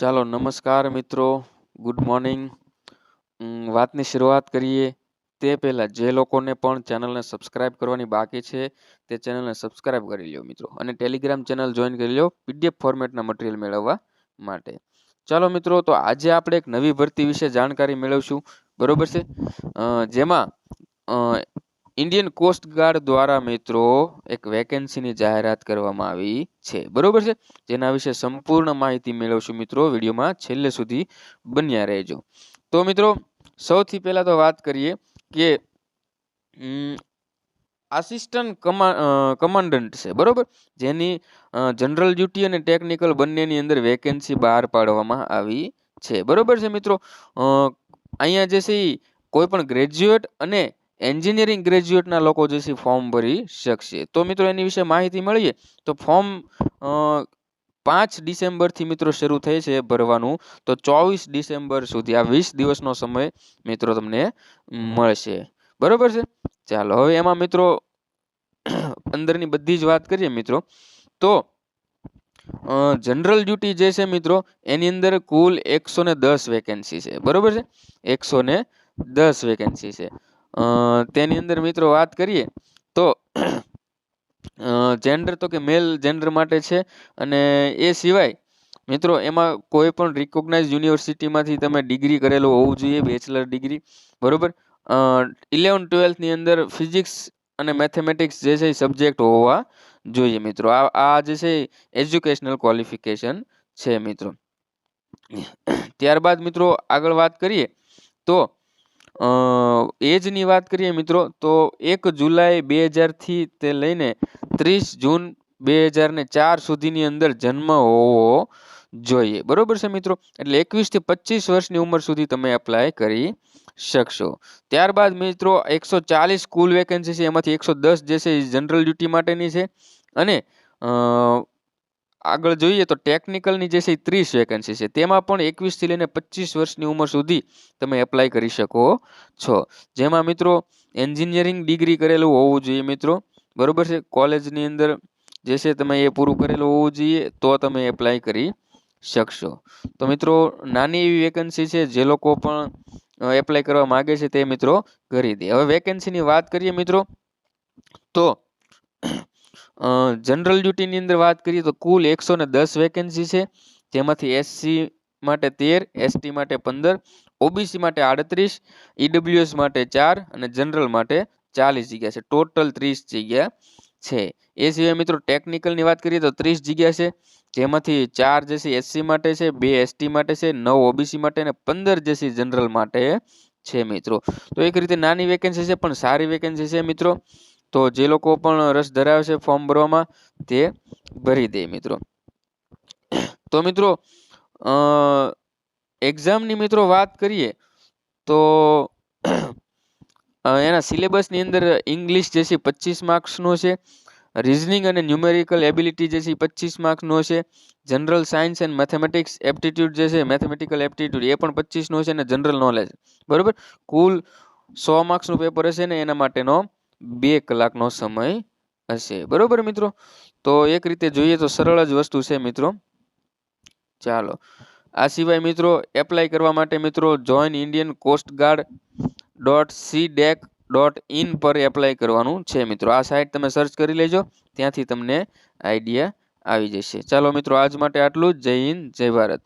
ચાલો નમસ્કાર મિત્રો, ગુડ મોર્નિંગ. વાતની શરૂઆત કરીએ. તે પહેલાં જે લોકોને પણ ચેનલને સબસ્ક્રાઇબ કરવાની બાકી છે, તે ચેનલને સબસ્ક્રાઇબ કરી લો મિત્રો અને ટેલિગ્રામ ચેનલ જોઈન કરી લો પીડીએફ ફોર્મેટના મટીરિયલ મેળવવા માટે. ચાલો મિત્રો, તો આજે આપણે એક નવી ભરતી વિશે જાણકારી મેળવશું. બરોબર છે? જેમાં ઇન્ડિયન કોસ્ટ ગાર્ડ દ્વારા મિત્રો, એક વેકેન્સીની જાહેરાત કરવામાં આવી છે. બરોબર છે? જેના વિશે સંપૂર્ણ માહિતી મેળવશું મિત્રો. વિડીયોમાં છેલ્લે સુધી બન્યા રહેજો. તો મિત્રો, સૌથી પહેલાં તો વાત કરીએ કે આસિસ્ટન્ટ કમા કમાન્ડન્ટ છે. બરોબર? જેની જનરલ ડ્યુટી અને ટેકનિકલ બંનેની અંદર વેકેન્સી બહાર પાડવામાં આવી છે. બરોબર છે મિત્રો? અહીંયા જે છે કોઈ પણ ગ્રેજ્યુએટ અને એન્જિનિયરિંગ ગ્રેજ્યુએટના લોકો જે છે ફોર્મ ભરી શકશે. તો મિત્રો એની વિશે માહિતી મળીએ તો ફોર્મ પાંચ ડિસેમ્બરથી મિત્રો શરૂ થાય છે ભરવાનું. તો ચોવીસ ડિસેમ્બર સુધી આ વીસ દિવસનો સમય મિત્રો તમને મળશે. બરોબર છે? ચાલો, હવે એમાં મિત્રો અંદરની બધી જ વાત કરીએ મિત્રો. તો જનરલ ડ્યુટી જે છે મિત્રો એની અંદર કુલ એકસો ને દસ વેકેન્સી છે. બરોબર છે? એકસો ને દસ વેકેન્સી છે. તેની અંદર મિત્રો વાત કરીએ તો જેન્ડર તો કે મેલ જેન્ડર માટે છે અને એ સિવાય મિત્રો એમાં કોઈ પણ રિકોગ્નાઇઝ યુનિવર્સિટીમાંથી તમે ડિગ્રી કરેલું હોવું જોઈએ બેચલર ડિગ્રી બરાબર? ઇલેવન ટ્વેલ્થની અંદર ફિઝિક્સ અને મેથેમેટિક્સ જે છે એ સબ્જેક્ટ હોવા જોઈએ મિત્રો. આ આ જે છે એજ્યુકેશનલ ક્વોલિફિકેશન છે મિત્રો. ત્યારબાદ મિત્રો આગળ વાત કરીએ તો એજની વાત કરીએ મિત્રો, તો એક જુલાઈ બે હજારથી તે લઈને ત્રીસ જૂન બે હજારને ચાર સુધીની અંદર જન્મ હોવો જોઈએ. બરોબર છે મિત્રો? એટલે એકવીસથી પચીસ વર્ષની ઉંમર સુધી તમે એપ્લાય કરી શકશો. ત્યારબાદ મિત્રો, એકસો ચાલીસ કુલ વેકેન્સી છે, એમાંથી એકસો દસ જે છે એ જનરલ ડ્યુટી માટેની છે. અને આગળ જોઈએ તો ટેકનિકલની જે છે એ ત્રીસ વેકન્સી છે, તેમાં પણ એકવીસથી લઈને પચીસ વર્ષની ઉંમર સુધી તમે એપ્લાય કરી શકો છો. જેમાં મિત્રો એન્જિનિયરિંગ ડિગ્રી કરેલું હોવું જોઈએ મિત્રો. બરોબર છે? કોલેજની અંદર જે છે તમે એ પૂરું કરેલું હોવું જોઈએ તો તમે એપ્લાય કરી શકશો. તો મિત્રો નાની એવી વેકેન્સી છે જે લોકો પણ એપ્લાય કરવા માગે છે તે મિત્રો કરી દે. હવે વેકેન્સીની વાત કરીએ મિત્રો, તો જનરલ ડ્યુટીની અંદર વાત કરીએ તો કુલ એકસો દસ વેકેન્સી છે. જેમાંથી એસસી માટે તેર એસટી માટે પંદર ઓબીસી માટે આડત્રીસ ઈડબ્લ્યુએસ માટે ચાર અને જનરલ માટે ચાલીસ જગ્યા છે. ટોટલ ત્રીસ જગ્યા છે. એ સિવાય મિત્રો ટેકનિકલની વાત કરીએ તો ત્રીસ જગ્યા છે. જેમાંથી ચાર જે છે એસસી માટે છે, બે એસટી માટે છે, નવ ઓબીસી માટે અને પંદર જે છે જનરલ માટે છે મિત્રો. તો એક રીતે નાની વેકેન્સી છે પણ સારી વેકેન્સી છે મિત્રો. તો જે લોકો પણ રસ ધરાવે છે ફોર્મ ભરવામાં, તે ભરી દે મિત્રો. તો મિત્રો એક્ઝામની મિત્રો વાત કરીએ, તો એના સિલેબસની અંદર ઇંગ્લિશ જે છે પચીસ માર્ક્સનો છે, રિઝનિંગ અને ન્યુમેરિકલ એબિલિટી જે છે પચીસ માર્ક્સનો છે, general science and mathematics aptitude જે છે મેથેમેટિકલ એપ્ટિટ્યૂડ એ પણ પચીસનો છે અને જનરલ નોલેજ. બરાબર? કુલ સો માર્ક્સનું પેપર હશે ને એના માટેનો બે કલાકનો સમય હશે. બરોબર મિત્રો? તો એક રીતે જોઈએ તો સરળ જ વસ્તુ છે મિત્રો. ચાલો. આ સિવાય મિત્રો એપ્લાય કરવા માટે મિત્રો join Indian Coast Guard dot C DAC dot in પર એપ્લાય કરવાનું છે મિત્રો. આ સાઇટ તમે સર્ચ કરી લેજો. ત્યાંથી તમને આઈડિયા આવી જશે. ચાલો મિત્રો, આજ માટે આટલું જય હિન્દ, જય ભારત.